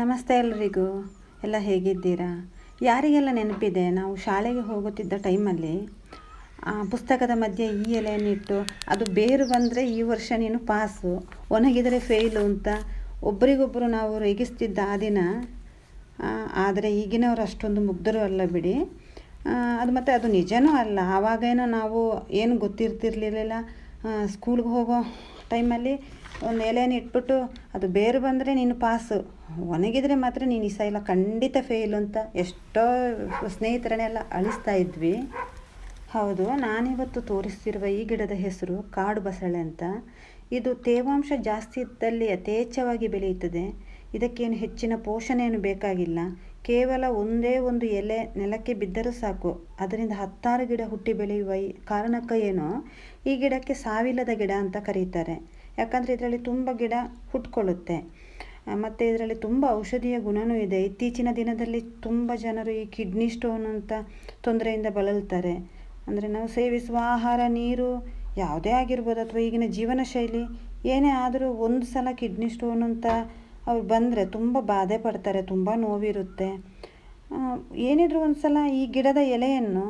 ನಮಸ್ತೆ ಎಲ್ರಿಗೂ ಎಲ್ಲ ಹೇಗಿದ್ದೀರಾ? ಯಾರಿಗೆಲ್ಲ ನೆನಪಿದೆ? ನಾವು ಶಾಲೆಗೆ ಹೋಗುತ್ತಿದ್ದ ಟೈಮಲ್ಲಿ ಪುಸ್ತಕದ ಮಧ್ಯೆ ಈ ಎಲೆಯನ್ನಿಟ್ಟು ಅದು ಬೇರು ಬಂದರೆ ಈ ವರ್ಷ ನೀನು ಪಾಸು. ಒಣಗಿದರೆ ಫೇಲು ಅಂತ ಒಬ್ಬರಿಗೊಬ್ಬರು ನಾವು ರೇಗಿಸ್ತಿದ್ದ ಆ ದಿನ ಆದರೆ ಈಗಿನವರು ಅಷ್ಟೊಂದು ಮುಗ್ಧರು ಅಲ್ಲ ಬಿಡಿ. ಅದು ಮತ್ತು ಅದು ನಿಜನೂ ಅಲ್ಲ. ಆವಾಗೇನೋ ನಾವು ಏನು ಗೊತ್ತಿರ್ತಿರ್ಲಿಲ್ಲ. ಸ್ಕೂಲ್ಗೆ ಹೋಗೋ ಟೈಮಲ್ಲಿ ಒಂದು ಎಲೆಯನ್ನು ಇಟ್ಬಿಟ್ಟು ಅದು ಬೇರು ಬಂದರೆ ನೀನು ಪಾಸು ಒಣಗಿದರೆ ಮಾತ್ರ ನೀನು ಇಸ ಇಲ್ಲ ಖಂಡಿತ ಫೇಲು ಅಂತ ಎಷ್ಟೋ ಸ್ನೇಹಿತರನ್ನೆಲ್ಲ ಅಳಿಸ್ತಾ ಇದ್ವಿ. ಹೌದು, ನಾನಿವತ್ತು ತೋರಿಸ್ತಿರುವ ಈ ಗಿಡದ ಹೆಸರು ಕಾಡು ಬಸಳೆ ಅಂತ. ಇದು ತೇವಾಂಶ ಜಾಸ್ತಿ ಇದ್ದಲ್ಲಿ ಯಥೇಚ್ಛವಾಗಿ ಬೆಳೆಯುತ್ತದೆ. ಇದಕ್ಕೇನು ಹೆಚ್ಚಿನ ಪೋಷಣೆಯನ್ನು ಬೇಕಾಗಿಲ್ಲ. ಕೇವಲ ಒಂದೇ ಒಂದು ಎಲೆ ನೆಲಕ್ಕೆ ಬಿದ್ದರೂ ಸಾಕು. ಅದರಿಂದ ಹತ್ತಾರು ಗಿಡ ಹುಟ್ಟಿ ಬೆಳೆಯುವ ಕಾರಣಕ್ಕ ಏನೋ ಈ ಗಿಡಕ್ಕೆ ಸಾವಿಲ್ಲದ ಗಿಡ ಅಂತ ಕರೀತಾರೆ. ಯಾಕಂದರೆ ಇದರಲ್ಲಿ ತುಂಬ ಗಿಡ ಹುಟ್ಕೊಳ್ಳುತ್ತೆ. ಮತ್ತು ಇದರಲ್ಲಿ ತುಂಬ ಔಷಧೀಯ ಗುಣವೂ ಇದೆ. ಇತ್ತೀಚಿನ ದಿನದಲ್ಲಿ ತುಂಬ ಜನರು ಈ ಕಿಡ್ನಿ ಸ್ಟೋನ್ ಅಂತ ತೊಂದರೆಯಿಂದ ಬಳಲ್ತಾರೆ. ಅಂದರೆ ನಾವು ಸೇವಿಸುವ ಆಹಾರ, ನೀರು ಯಾವುದೇ ಆಗಿರ್ಬೋದು, ಅಥವಾ ಈಗಿನ ಜೀವನ ಶೈಲಿ ಏನೇ ಆದರೂ ಒಂದು ಸಲ ಕಿಡ್ನಿ ಸ್ಟೋನ್ ಅಂತ ಅವ್ರು ಬಂದರೆ ತುಂಬ ಬಾಧೆ ಪಡ್ತಾರೆ, ತುಂಬ ನೋವಿರುತ್ತೆ. ಏನಿದ್ರೂ ಒಂದು ಸಲ ಈ ಗಿಡದ ಎಲೆಯನ್ನು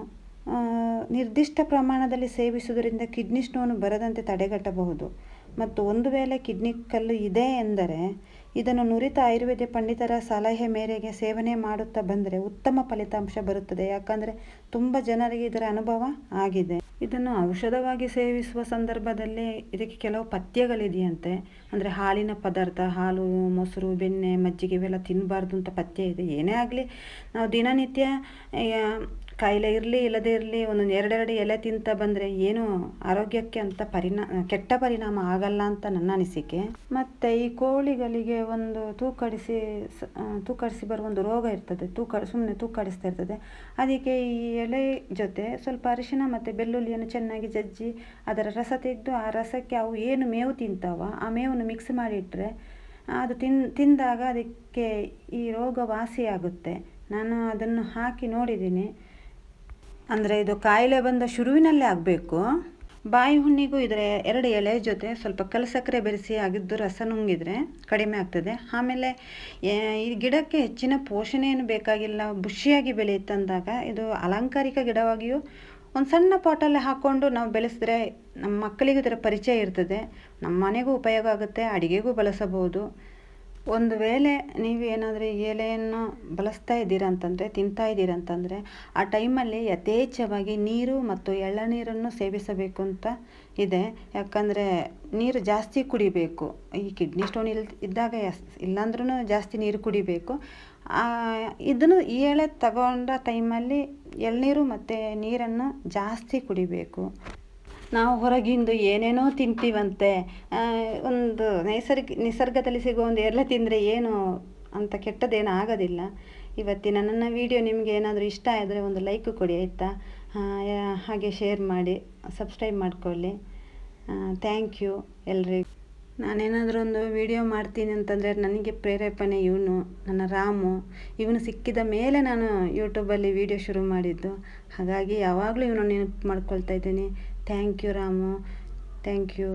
ನಿರ್ದಿಷ್ಟ ಪ್ರಮಾಣದಲ್ಲಿ ಸೇವಿಸುವುದರಿಂದ ಕಿಡ್ನಿ ಸ್ಟೋನ್ ಬರದಂತೆ ತಡೆಗಟ್ಟಬಹುದು. ಮತ್ತು ಒಂದು ವೇಳೆ ಕಿಡ್ನಿ ಕಲ್ಲು ಇದೆ ಎಂದರೆ, ಇದನ್ನು ನುರಿತ ಆಯುರ್ವೇದ ಪಂಡಿತರ ಸಲಹೆ ಮೇರೆಗೆ ಸೇವನೆ ಮಾಡುತ್ತಾ ಬಂದರೆ ಉತ್ತಮ ಫಲಿತಾಂಶ ಬರುತ್ತದೆ. ಯಾಕಂದರೆ, ತುಂಬ ಜನರಿಗೆ ಇದರ ಅನುಭವ ಆಗಿದೆ. ಇದನ್ನು ಔಷಧವಾಗಿ ಸೇವಿಸುವ ಸಂದರ್ಭದಲ್ಲಿ ಇದಕ್ಕೆ ಕೆಲವು ಪಥ್ಯಗಳಿದೆಯಂತೆ. ಅಂದರೆ, ಹಾಲಿನ ಪದಾರ್ಥ, ಹಾಲು, ಮೊಸರು, ಬೆಣ್ಣೆ, ಮಜ್ಜಿಗೆ ಇವೆಲ್ಲ ತಿನ್ನಬಾರ್ದು ಅಂತ ಪಥ್ಯ ಇದೆ. ಏನೇ ಆಗಲಿ, ನಾವು ದಿನನಿತ್ಯ ಕಾಯಿಲೆ ಇರಲಿ, ಇಲ್ಲದೇ ಇರಲಿ, ಒಂದೊಂದು ಎರಡೆರಡು ಎಲೆ ತಿಂತ ಬಂದರೆ ಏನು ಆರೋಗ್ಯಕ್ಕೆ ಅಂತ ಪರಿಣಾಮ ಕೆಟ್ಟ ಪರಿಣಾಮ ಆಗಲ್ಲ ಅಂತ ನನ್ನ ಅನಿಸಿಕೆ. ಮತ್ತು ಈ ಕೋಳಿಗಳಿಗೆ ಒಂದು ತೂಕಡಿಸಿ ತೂಕಡಿಸಿ ಬರುವ ಒಂದು ರೋಗ ಇರ್ತದೆ. ತೂಕ ಸುಮ್ಮನೆ ತೂಕಡಿಸ್ತಾ ಇರ್ತದೆ. ಅದಕ್ಕೆ ಈ ಎಲೆ ಜೊತೆ ಸ್ವಲ್ಪ ಅರಿಶಿನ ಮತ್ತು ಬೆಳ್ಳುಳ್ಳಿಯನ್ನು ಚೆನ್ನಾಗಿ ಜಜ್ಜಿ ಅದರ ರಸ ತೆಗೆದು ಆ ರಸಕ್ಕೆ ಅವು ಏನು ಮೇವು ತಿಂತಾವ ಆ ಮೇವನ್ನು ಮಿಕ್ಸ್ ಮಾಡಿಟ್ಟರೆ ಅದು ತಿನ್, ತಿಂದಾಗ ಅದಕ್ಕೆ ಈ ರೋಗ ವಾಸಿಯಾಗುತ್ತೆ. ನಾನು ಅದನ್ನು ಹಾಕಿ ನೋಡಿದ್ದೀನಿ. ಅಂದರೆ ಇದು ಕಾಯಿಲೆ ಬಂದ ಶುರುವಿನಲ್ಲೇ ಆಗಬೇಕು. ಬಾಯಿ ಹುಣ್ಣಿಗೂ ಇದರ ಎರಡು ಎಲೆ ಜೊತೆ ಸ್ವಲ್ಪ ಕಲಸಕ್ಕರೆ ಬೆರೆಸಿ ಆಗಿದ್ದು ರಸ ನುಂಗಿದರೆ ಕಡಿಮೆ ಆಗ್ತದೆ. ಆಮೇಲೆ ಈ ಗಿಡಕ್ಕೆ ಹೆಚ್ಚಿನ ಪೋಷಣೆ ಏನು ಬೇಕಾಗಿಲ್ಲ ಬುಷಿಯಾಗಿ ಬೆಳೆಯುತ್ತಂದಾಗ ಇದು ಅಲಂಕಾರಿಕ ಗಿಡವಾಗಿಯೂ ಒಂದು ಸಣ್ಣ ಪಾಟಲ್ಲಿ ಹಾಕ್ಕೊಂಡು ನಾವು ಬೆಳೆಸಿದ್ರೆ ನಮ್ಮ ಮಕ್ಕಳಿಗೂ ಇದರ ಪರಿಚಯ ಇರ್ತದೆ. ನಮ್ಮ ಮನೆಗೂ ಉಪಯೋಗ ಆಗುತ್ತೆ, ಅಡುಗೆಗೂ ಬಳಸಬಹುದು. ಒಂದು ವೇಳೆ ನೀವು ಏನಾದರೂ ಎಲೆಯನ್ನು ಬಳಸ್ತಾ ಇದ್ದೀರಾ ಅಂತಂದರೆ ತಿಂತಾ ಇದ್ದೀರಾ ಅಂತಂದರೆ ಆ ಟೈಮಲ್ಲಿ ಯಥೇಚ್ಛವಾಗಿ ನೀರು ಮತ್ತು ಎಳ್ಳನೀರನ್ನು ಸೇವಿಸಬೇಕು ಅಂತ ಇದೆ. ಯಾಕಂದರೆ ನೀರು ಜಾಸ್ತಿ ಕುಡಿಬೇಕು. ಈ ಕಿಡ್ನಿ ಸ್ಟೋನ್ ಇಲ್, ಇದ್ದಾಗ ಎಸ್ ಇಲ್ಲಾಂದ್ರೂ ಜಾಸ್ತಿ ನೀರು ಕುಡಿಬೇಕು. ಇದನ್ನು ಈ ಎಳೆ ತಗೊಂಡ ಟೈಮಲ್ಲಿ ಎಳನೀರು ಮತ್ತು ನೀರನ್ನು ಜಾಸ್ತಿ ಕುಡಿಬೇಕು. ನಾವು ಹೊರಗಿಂದು ಏನೇನೋ ತಿಂತೀವಂತೆ ಒಂದು ನೈಸರ್ಗ, ನಿಸರ್ಗದಲ್ಲಿ ಸಿಗುವ ಒಂದು ಎಲ್ಲ ತಿಂದರೆ ಏನು ಅಂತ ಕೆಟ್ಟದೇನು ಆಗೋದಿಲ್ಲ. ಇವತ್ತಿನ ನನ್ನ ವಿಡಿಯೋ ನಿಮಗೆ ಏನಾದರೂ ಇಷ್ಟ ಆದರೆ ಒಂದು ಲೈಕ್ ಕೊಡಿ ಆಯಿತಾ? ಹಾಗೆ ಶೇರ್ ಮಾಡಿ ಸಬ್ಸ್ಕ್ರೈಬ್ ಮಾಡಿಕೊಳ್ಳಿ. ಥ್ಯಾಂಕ್ ಯು ಎಲ್ರಿಗೂ. ನಾನೇನಾದರೂ ಒಂದು ವಿಡಿಯೋ ಮಾಡ್ತೀನಿ ಅಂತಂದರೆ ನನಗೆ ಪ್ರೇರೇಪಣೆ ಇವನು, ನನ್ನ ರಾಮು. ಇವನು ಸಿಕ್ಕಿದ ಮೇಲೆ ನಾನು ಯೂಟ್ಯೂಬಲ್ಲಿ ವಿಡಿಯೋ ಶುರು ಮಾಡಿದ್ದು. ಹಾಗಾಗಿ ಯಾವಾಗಲೂ ಇವನು ನೆನಪು ಮಾಡ್ಕೊಳ್ತಾ ಇದ್ದೀನಿ. Thank you Ramu thank you